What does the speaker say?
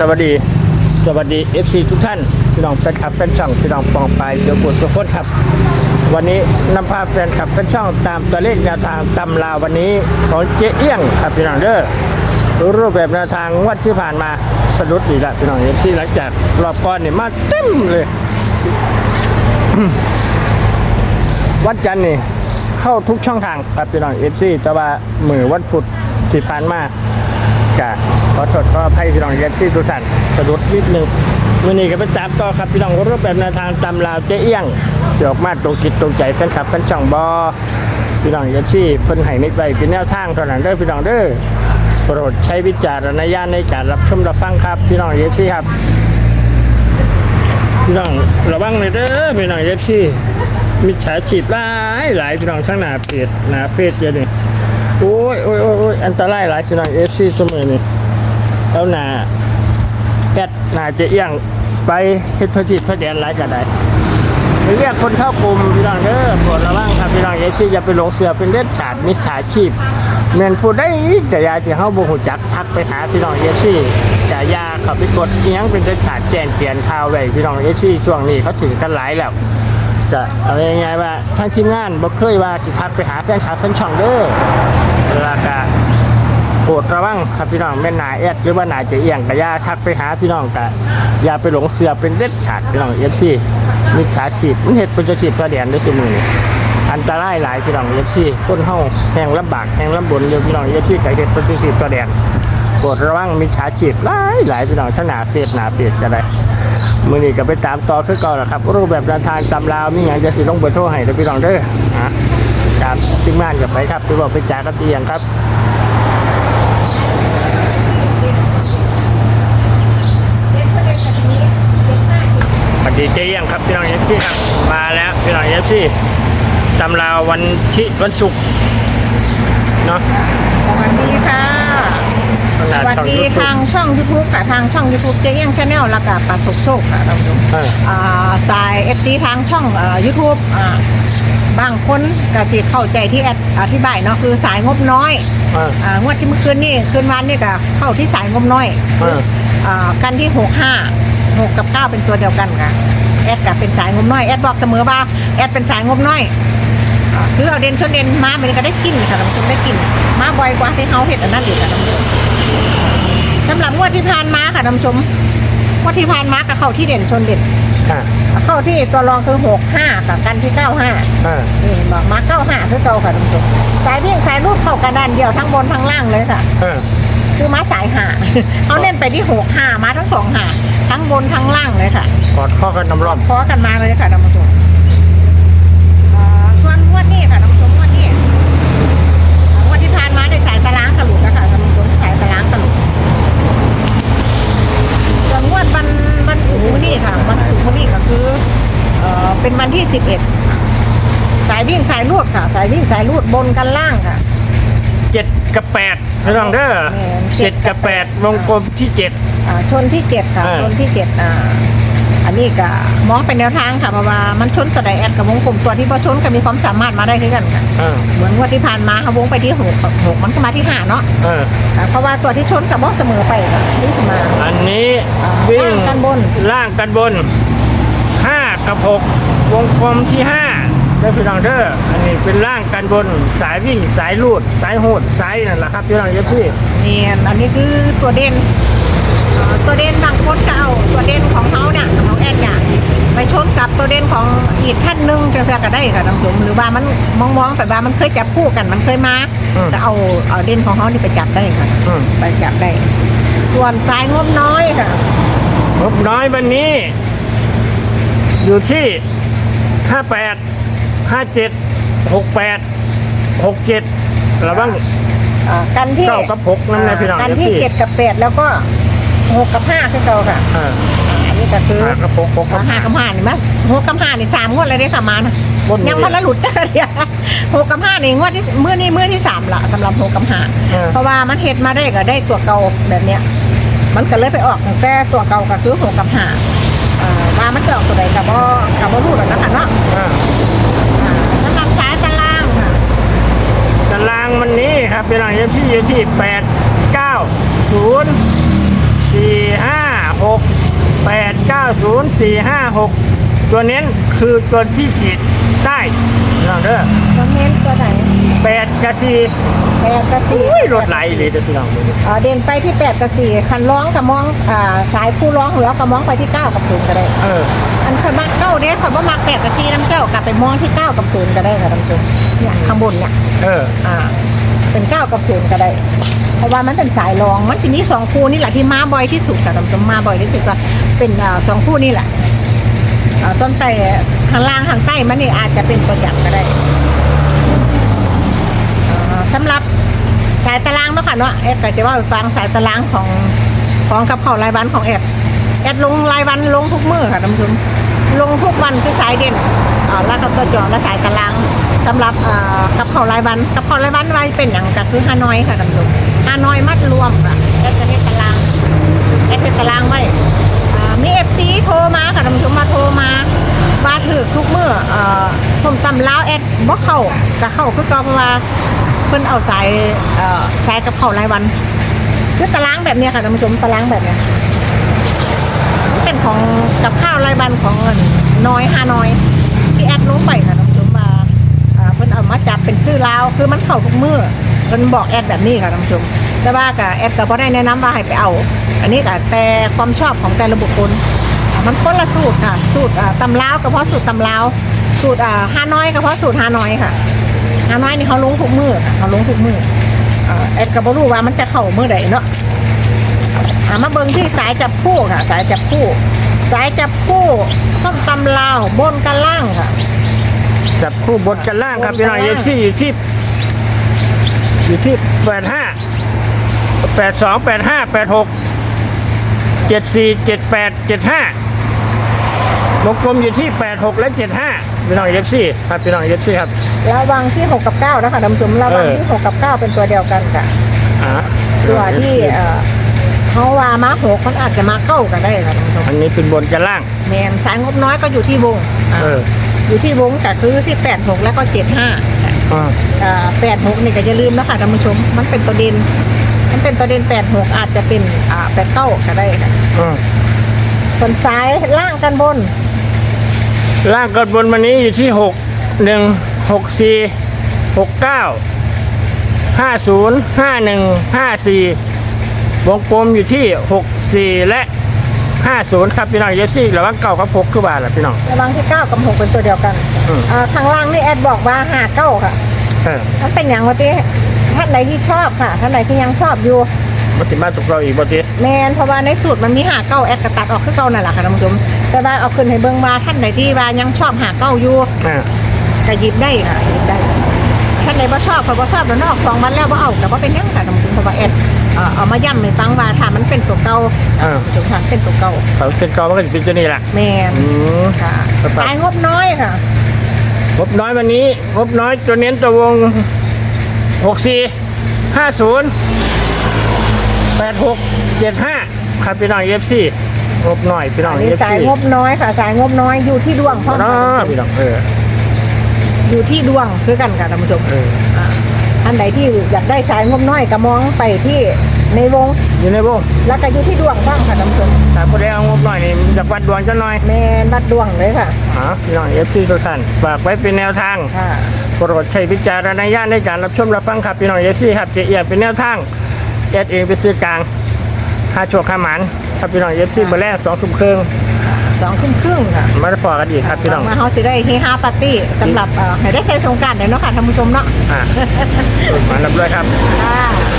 สวัสดี สวัสดี FC ทุกท่านพี่น้องแฟนคลับแฟนช่องพี่น้องปองปเดี๋ยวปวดทุกคนครับ วันนี้นำพาแฟนคลับแฟนช่องตามตัวเลขแนวทางตำราวันนี้ของเจ๊เอี้ยงครับพี่น้องเด้อรูปแบบแนวทางวัดที่ผ่านมาสะดุดอีกแล้วพี่น้อง FC หลังจากรอบก่อนนี่มาเต็มเลย วันจันนี่เข้าทุกช่องทางครับพี่น้อง FC แต่ว่ามือวันพุธที่ผ่านมา กะขอโทษขออภัยพี่น้องเอฟซีทุกท่านสะดุดนิดนึงวันนี้ก็ไปตามต่อครับพี่น้องรูปแบบแนวทางตำราวเจ๊เอี้ยงเกี่ยวมาตรงจิตตรงใจแฟนคลับแฟนช่องบอพี่น้องเอฟซีเพิ่นให้นิดไปเป็นแนวทางเท่านั้นเด้อพี่น้องเด้อโปรดใช้วิจารณญาณในการรับชมรับฟังครับพี่น้องเอฟซีครับพี่น้องระวังเลยเด้อพี่น้องเอฟซีมิจฉาชีพหลายหลายพี่น้องทั้งหน้าเพจหน้าเฟซเยอะนี่ โอ้ยโอ้ยโอ้ยอันตรายหลายพี่น้องเอฟซีเสมอนี่แล้วหนาแอดหนาจะเอียงไปเฮ็ดพจิตพระแดนหลายกันได้เรียกคนเข้ากลุ่มพี่น้องเด้อปรดระวังครับพี่น้องเอฟซีอย่าไปหลงเสือเป็นเด็ดขาดมิจฉาชีพแมนพูดได้แต่ยาที่เฮาบ่ฮู้จักทักไปหาพี่น้องเอฟซีแต่ยาเขาไปกดอิหยังเป็นเด็ดขาดแจ้งเตือนข่าวไว้พี่น้องเอฟซีช่วงนี้เขาถึงกันหลายแล้ว จะเอายังไงว่าทางทีมงานบ่เคยว่าสิทักไปหาแฟนคลับแฟนช่องเด้อแล้วก็โปรดระวังครับพี่น้องแม่นหนาแอดหรือว่าหนาจะเอียงก็อย่าทักไปหาพี่น้องก็อย่าไปหลงเสือเป็นเด็ดขาดพี่น้อง FC มิจฉาชีพมันเฮ็ดเป็นจะชีพตัวแดนด้ซุมื้ออันตรายหลายพี่น้อง FC คนเฮาแห่งลำบากแห่งลำบนอยู่พี่น้อง FC ก็เฮ็ดเป็นจะชีพตัวแดน โปรดระวังมิจฉาชีพหลายหลายพี่น้องชนะเฟซหนาเฟซก็ได้มือนี้ก็ไปตามต่อคือเก่อนแหละครับ รูปแบบเดินทางตำราวมีอย่างจะสิต้องเบอร์โทรให้เด้อพี่น้องเด้ออะครับซิงมานกับไปครับพี่บอกไปจากกันเตียงครับสวัสดีเจ๊ยังครับพี่น้องเอฟซีครับมาแล้วพี่น้องเอฟซีตำราววันที่วันศุกร์เนาะสวัสดีค่ะ สวัสดีทางช่อง YouTube ค่ะทางช่อง YouTube เจ๊เอี้ยงชาแนลแล้วก็ประสบโชคค่ะท่านผู้ชมเอออ่าสาย FC ทางช่องเอ่อ YouTube อ่าบางคนก็จิเข้าใจที่แอดอธิบายเนาะคือสายงบน้อยเอออ่างวดที่เมื่อคืนนี่คืนวันนี่ก็เข้าที่สายงบน้อยเอออ่ากันที่65 6กับ9เป็นตัวเดียวกันค่ะแอดกับเป็นสายงบน้อยแอดบอกเสมอว่าแอดเป็นสายงบน้อยอ่าคือเอาเด่นชนเด่นมามันก็ได้กินค่ะท่านผู้ชมได้กินมาบ่อยกว่าที่เขาเห็ดอันนั้นอีกค่ะท่านผู้ชม สำหรับงวดที่ผ่านมาค่ะท่านผู้ชมงวดที่ผ่านมากับเข้าที่เด่นชนเด่นอะเข้าที่ตัวรองคือหกห้ากับกันที่เก้าห้าเออนี่เห็นบอกมาเก้าห้าคือเก่าค่ะท่านผู้ชมสายวิ่งสายรูดเข้ากระดานเดียวทั้งบนทั้งล่างเลยค่ะเออคือมาสายหา เอาเล่นไปที่หกห้ามาทั้งสองหาทั้งบนทั้งล่างเลยค่ะ กอดข้อกันน้ำร้อน พอกันมาเลยค่ะท่านผู้ชมอ่าส่วนงวดนี้ค่ะท่านผู้ชมงวดนี้อ่างวดที่ผ่านมาได้สายตารางกระหลุดแล้วค่ะท่านผู้ชมสายตารางกระหลุด ส่วนงวดวันวันสูงร์นี่ค่ะ วันสูงร์นี่ก็คือเอ่อเป็นวันที่ 11 สาย วิ่งสายรูดค่ะ สายวิ่งสายรูดบนกันล่างค่ะ เจ็ดกับแปดพี่น้องเด้อแม่นเจ็ดกับแปดวงกลมที่เจ็ด อ่าชนที่7ค่ะ อ่า ชนที่7อ่าอันนี้ก็มองเป็นแนวทางค่ะเพราะว่ามันชนตัวใดแอดกับวงกลมตัวที่พอชนก็มีความสามารถมาได้คือกันค่ะ เออเหมือนงวดที่ผ่านมาเขาวงไปที่หกหกมันก็มาที่ห้าเนาะเอออ่าเพราะว่าตัวที่ชนกับบอสเสมอไปค่ะนี่เสมออันนี้อ่าวิ่งล่างกันบน ล่างกันบนห้ากับหกวงกลมที่ห้า ได้พี่น้องเด้ออันนี้เป็นล่างกันบนสายวิ่งสายลูด สายโหดสายนั่นแหละครับพี่น้องเอฟซีนี่อันนี้คือตัวเด่นเอ่อตัวเด่นบางคนก็เอาตัวเด่นของเขาเนี่ยของแอดเนี่ยไปชนกับตัวเด่นของอีกท่านหนึ่งจะเสียก็ได้ค่ะท่านผู้ชมหรือว่ามันมองมองๆแต่ว่ามันเคยจับคู่กันมันเคยมาแต่เอาเอาเด่นของเขานี่ไปจับได้ค่ะ อืมไปจับได้ ส่วนสายงบน้อยค่ะงบน้อยวันนี้ อยู่ที่ห้าแปด ห้าเจ็ดหกแปดหกเจ็ดระวังเอ่อกันที่เก้ากับหกนั่นนะพี่น้องกันเอฟที่ซีเจ็ดกับแปดแล้วก็หกกับห้าคือเก่าค่ะอ่าอันนี้ก็คือห้ากับหกหกกับห้ากับห้านี่มั้ยหกกับห้านี่สามงวดเลยได้ค่ะมานะบนยังพันละหลุดจ้าเดียวหกกับห้านี่งวดที่เมื่อนี้เมื่อที่สามละสำหรับหกกับห้าเออเพราะว่ามันเฮ็ดมาได้ก็ได้ตัวเก่าแบบเนี้ย มันก็เลยไปออกตั้งแต่ตัวเก่าก็คือหกกับห้าเอ่อว่ามันจะออกตัวใดกับบ่กับบ่รู้หรอกนะคะเนาะ อ่า อ่าสำหรับสายตารางค่ะ ตารางวันนี้ครับเป็น้องเอฟซีอยู่ที่แปดเก้าศูนย์สี่ห้าหกแปดเก้าศูนย์สี่ห้าหกตัวเน้นคือตัวที่ขีดใต้พี่น้องเด้อ น้องเน้นตัวไหนแปดกระซีแปดกับสี่อุ้ยรถไหลเลยเด้อพี่น้องดูดิเอ่อเด่นไปที่แปดกับสี่คันร้องกับมองอ่าสายผู้ร้องแล้วก็มองไปที่เก้ากับศูนย์ก็ได้ เอออันคนมักเก้าเด้คนว่ามักแปดกับสี่น้ำเจ้ากลับไปมองที่เก้ากับศูนย์ก็ได้ค่ะท่านผู้ชมเนี่ยข้างบนเนี่ย เออ อ่าเป็นเก้ากับศูนย์ก็ได้ เพราะว่ามันเป็นสายรอง มันจะมีสองคู่นี่แหละที่มาบ่อยที่สุดค่ะท่านผู้ชมมาบ่อยที่สุดก็เป็นอ่าสองคู่นี่แหละอ่าต้นไต่ข้างล่างข้างใต้มันนี่อาจจะเป็นตัวจับก็ได้อ่า สำหรับสายตารางเนาะค่ะเนาะแอดก็จะว่าฟังสายตารางของของกับเขาวรายวันของแอดแอดลงรายวันลงทุกมือค่ะท่านผู้ชมลงทุกวันคือสายเด่นแล้วก็ตัวจอและสายตารางสำหรับอ่ากับเขาวรายวันกับเขาวรายวันไว้เป็นอย่างก็คือฮานอยค่ะท่านผู้ชมฮานอยมัดรวมค่ะแอดจะเฮ็ดตารางแอดเฮ็ดตารางไว้อ่มีเอฟซีโทรมาค่ะท่านผู้ชมมาโทรมาว่าถือทุกมื้ออ่าส้มตำลาวแอดบ่เข้าก็เข้าคือก่าเพราะว่า เพิ่นเอาสายเอ่อสายกับเขาวรายวันคือตารางแบบเนี้ยค่ะท่านผู้ชมตารางแบบเนี้ยเป็นของกับข้าวรายวันของเงินน้อยห้าน้อยที่แอดลงไปค่ะท่านผู้ชมมาเพิ่นเอามาจับเป็นชื่อลาวคือมันเข้าทุกมือเพิ่นบอกแอดแบบนี้ค่ะท่านผู้ชมแต่ว่ากับแอดก็บ่ได้แนะนำว่าให้ไปเอา อันนี้ก็แต่ความชอบของแต่ละบุคคลมันคนละสูตรค่ะ สูตรตำลาวก็เพราะสูตรตำลาวสูตรอ่าห้าน้อยก็เพราะสูตรห้าน้อยค่ะ ห้าน้อยนี่เขาลงทุกมือค่ะเขาลงทุกมืออ่าแอดก็บ่รู้ว่ามันจะเข้าเมื่อใดเนาะอ่ามาเบิ่งที่สายจับคู่ค่ะ สายจับคู่ สายจับคู่ส้มตำลาวบนกันล่างค่ะ จับคู่บทกันล่างครับบนกันพี่น้องเอล่างฟซีอยู่ที่อยู่ที่แปดห้าแปดสองแปดห้าแปดหกเจ็ดสี่เจ็ดแปดเจ็ดห้าวงกลมอยู่ที่แปดหกและเจ็ดห้าพี่น้องเอฟซีครับพี่น้องเอฟซีครับ ระวังที่6กับ9นะคะท่านผู้ชมระวังที่6กับ9เป็นตัวเดียวกันค่ะอ่าตัวที่เอ่อเขาว่ามาหกมันอาจจะมาเข้ากันได้ค่ะท่านผู้ชมอันนี้เป็นบนกันล่าง แมนสายงบน้อยก็อยู่ที่วงอ่าเอออยู่ที่วงก็คือที่86แล้วก็75ค่ะอ่าอ่า86นี่ก็อย่าลืมนะคะท่านผู้ชม มันเป็นตัวเด่นมันเป็นตัวเด่น86อาจจะเป็นอ่า89ก็ได้ค่ะอ่าส่วนซ้ายล่างกันบน ล่างกันบนวันนี้อยู่ที่หกหนึ่ง หกสี่หกเก้าห้าศูนย์ห้าหนึ่งห้าสี่วงกลมอยู่ที่หกสี่และห้าศูนย์ครับพี่น้องเยสซี่หรือว่าเก่ากับพกคือบาทละพี่น้อง ระวังที่9กับ6เป็นตัวเดียวกันอืม อ่าข้างล่างนี่แอดบอกว่าหาเก้าค่ะเออมันเป็นอย่างว่าที่ท่านใดที่ชอบค่ะท่านใดที่ยังชอบอยู่ มาติมาตกเราอีกบ่ติแมนเพราะว่าในสูตรมันมีหาเก้าแอดกระตัดออกคือเก้านั่นแหละค่ะท่านผู้ชมแต่ว่าเอาขึ้นให้เบิ่งว่าท่านใดที่ว่ายังชอบหาเก้าอยู่อ่า ก็หยิบได้ค่ะหยิบได้ท่านใดบ่ชอบเขาบ่ชอบแล้วนอกสองวันแล้วบ่เอาแต่ว่าเป็นหยังค่ะท่านผู้ชมเพราะว่าแอดเอ่อเอามาย้ำให้ฟังว่าถ้ามันเป็นตัวเก่าอ่าท่านผู้ชมถ้ามันเป็นตัวเก่าเขาเป็นเก่ามันก็จะเป็นตัวนี้แหละแมนอืม ค่ะครับ สายงบน้อยค่ะ งบน้อยวันนี้งบน้อยตัวเน้นตัววงหกสี่ห้าศูนย์แปดหกเจ็ดห้าครับพี่น้องเอฟซีงบน้อยพี่น้องอันเอนี้ฟสายซีงบน้อยค่ะ สายงบน้อยอยู่ที่ดวงพ่อมเนาะค่ะพี่น้องเออ อยู่ที่ดวงคือกันค่ะท่านผู้ชมเอออ่าท่านใดที่อยากได้สายงบน้อยก็มองไปที่ในวงอยู่ในวงแล้วก็อยู่ที่ดวงบ้างค่ะท่านผู้ชมถ้าผู้ใดเอางบน้อยนี่จากวัดดวงจะหน่อยแมนบัดดวงเลยค่ะอ๋อพี่น้องเอฟซีทุกท่านฝากไว้เป็นแนวทางค่ะโปรดใช้วิจารณญาณในการรับชมรับฟังครับพี่น้องเอฟซีครับเจียเป็นแนวทางเอสเองไปซื้อกลางหาโชคหาหมันครับพี่น้องเอฟซีเบอร์แรกสองทุ่มครึ่ง สองทุ่มครึ่งค่ะมาพอกันอีกครับพี่น้องมาเขาจะได้เฮฮาปาร์ตี้สำหรับเอ่อให้ได้ใช้สงกรารเดี๋ยวเนาะค่ะท่านผู้ชมเนาะ อ่ามารับเลยครับ ค่ะ